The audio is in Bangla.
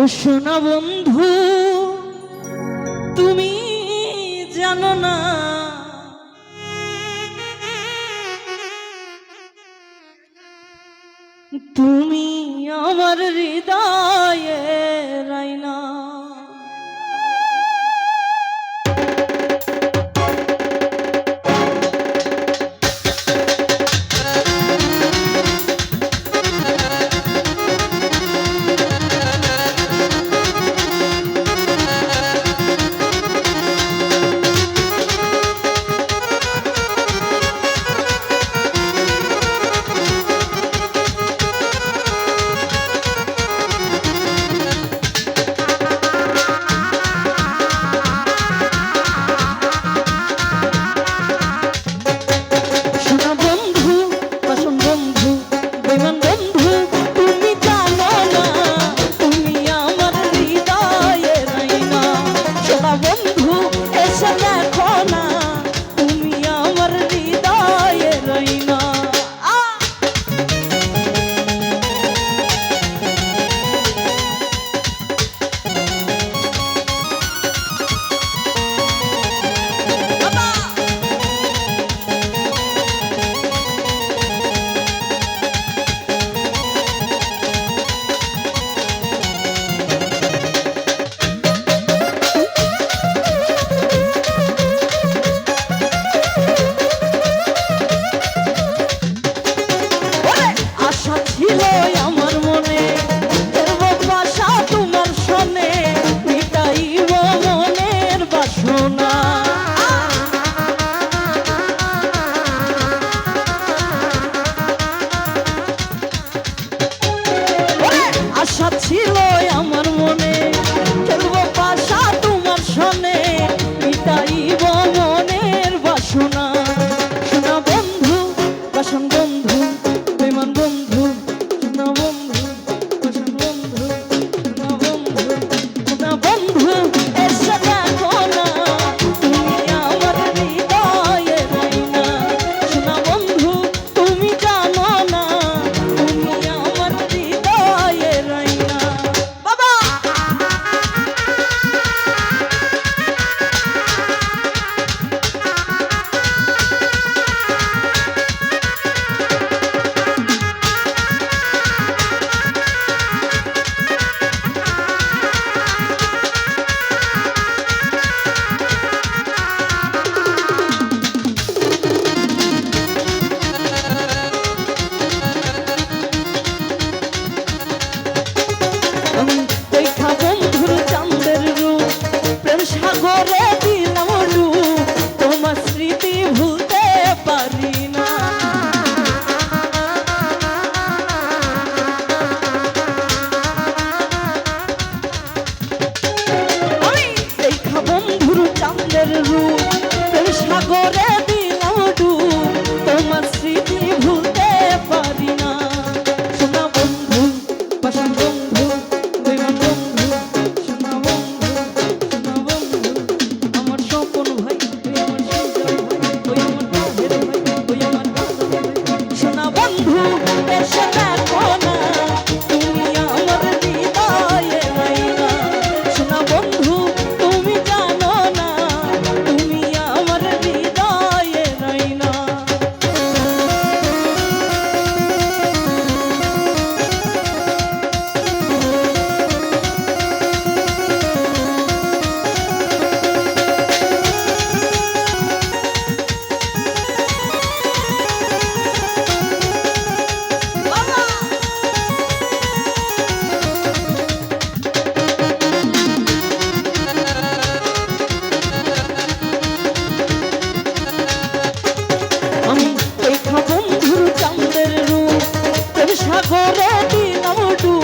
ও সোনা বন্ধু তুমি জানো না। তুমি আমার হৃদয়ে Hiloyama தரும் করে দিলাম